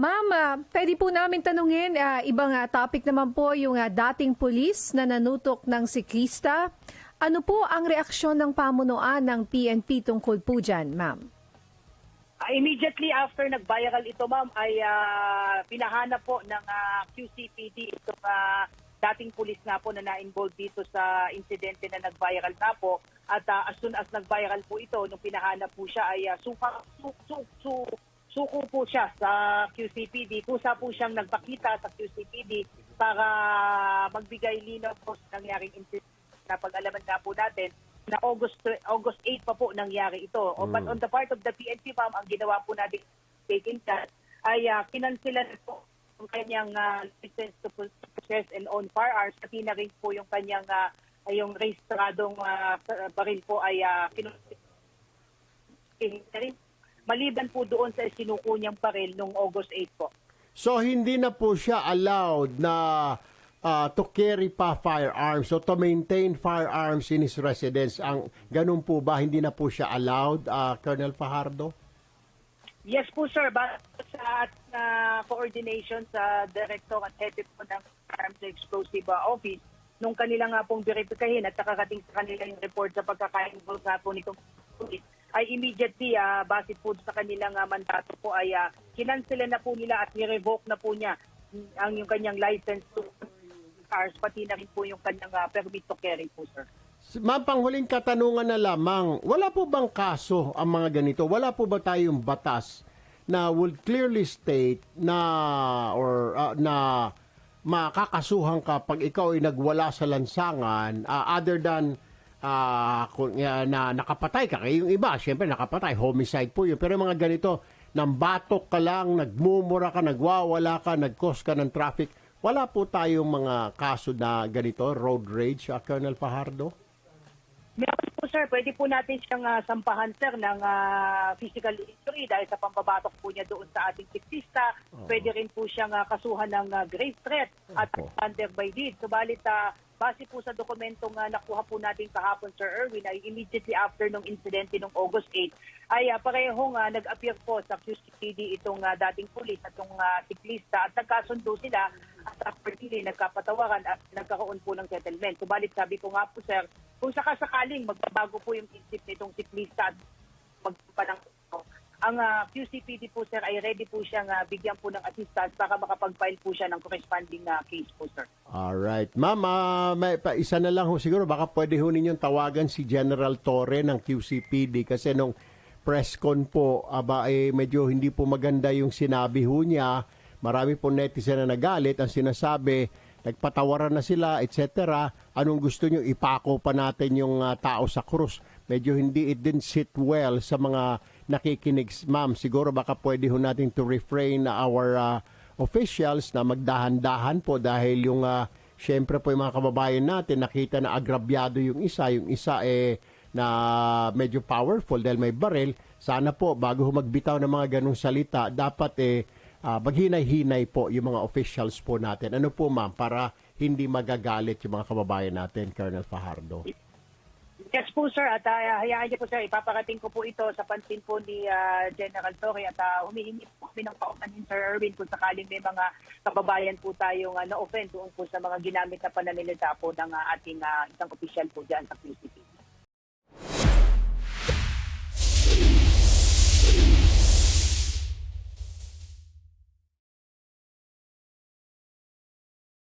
Ma'am, ah, pwede po namin tanungin, ah, ibang ah, topic naman po yung ah, dating pulis na nanutok ng siklista. Ano po ang reaksyon ng pamunuan ng PNP tungkol po dyan, ma'am? Ah, immediately after nag-viral ito, ma'am, ay ah, pinahanap po ng ah, QCPD itong ah, dating pulis nga po na na-involved dito sa insidente na nag-viral nga po. At ah, as soon as nag-viral po ito, nung pinahanap po siya ay ah, suka, su, su, su, suko po siya sa QCPD. Kusa po siyang nagpakita sa QCPD para magbigay linaw po sa nangyaring incident na pag-alaman nga po natin na August August 8 pa po nangyari ito. O, But on the part of the PNP ma'am, ang ginawa po natin taking that ay uh, kinansilan po yung kanyang ah, license to possess and own firearms pati na rin po yung kanyang ay yung rehistradong ah, baril po ay uh, rin. Maliban po doon sa sinuko niyang baril nung August 8 po. So hindi na po siya allowed na ah, to carry pa firearms so to maintain firearms in his residence. Ang ganun po ba hindi na po siya allowed ah, Colonel Fajardo? Yes po sir, ba sa uh, coordination sa director at head po ng Arms Explosive uh, Office, nung kanila nga pong verifikahin at nakakating sa kanila yung report sa pagkaka-involve nga po nitong ay immediately, uh, base po sa kanilang uh, mandato po, ay uh, kinansela na po nila at ni-revoke na po niya ang yung kanyang license to cars, pati na rin po yung kanyang uh, permit to carry po sir. Ma'am, panghuling katanungan na lamang, wala po bang kaso ang mga ganito? Wala po ba tayong batas na would clearly state na or ah, na makakasuhan ka pag ikaw ay nagwala sa lansangan ah, other than ah, kung, na nakapatay ka. Kaya yung iba, syempre nakapatay, homicide po yun. Pero yung mga ganito, nang batok ka lang, nagmumura ka, nagwawala ka, nag-cause ka ng traffic, wala po tayong mga kaso na ganito, road rage, ah, Colonel Fajardo? Meron po sir, pwede po natin siyang ah, sampahan sir ng ah, physical injury dahil sa pambabatok po niya doon sa ating siklista. Pwede rin po siyang ah, kasuhan ng ah, grave threat at Opo. under by deed. Subalit ah, base po sa dokumentong ah, nakuha po natin kahapon Sir Erwin ay immediately after nung insidente nung August 8 ay ah, parehong ah, nag-appear po sa QCPD itong ah, dating pulis at itong ah, siklista at nagkasundo sila at nila nagkapatawaran at nagkaroon po ng settlement. Subalit sabi ko nga po sir, kung sakasakaling magbabago po yung isip nitong siklista at magpa ng ang ah, QCPD po sir ay ready po siyang ah, bigyan po ng assistance para makapag-file po siya ng corresponding na case po sir. Alright. Ma'am, ah, may pa, isa na lang ho siguro. Baka pwede ho ninyong tawagan si General Torre ng QCPD kasi nung press con po, aba, eh, medyo hindi po maganda yung sinabi ho niya. Marami po netizen na nagalit. Ang sinasabi, nagpatawaran na sila, etc. Anong gusto nyo? Ipako pa natin yung ah, tao sa krus. Medyo hindi, it didn't sit well sa mga nakikinig. Ma'am, siguro baka pwede ho natin to refrain our ah, officials na magdahan-dahan po dahil yung uh, syempre po yung mga kababayan natin nakita na agrabyado yung isa, yung isa eh na medyo powerful dahil may baril. Sana po bago ho magbitaw ng mga ganong salita, dapat eh ah, maghinay-hinay po yung mga officials po natin. Ano po ma'am para hindi magagalit yung mga kababayan natin, Colonel Fajardo. Yes po sir. At uh, hayaan niyo po sir. Ipaparating ko po ito sa pansin po ni ah, General Torre. At uh, humihingi po kami ng pauman ni Sir Erwin kung sakaling may mga kababayan po tayong uh, na-offend doon po sa mga ginamit na pananalita po ng ah, ating ah, isang opisyal po dyan sa QC.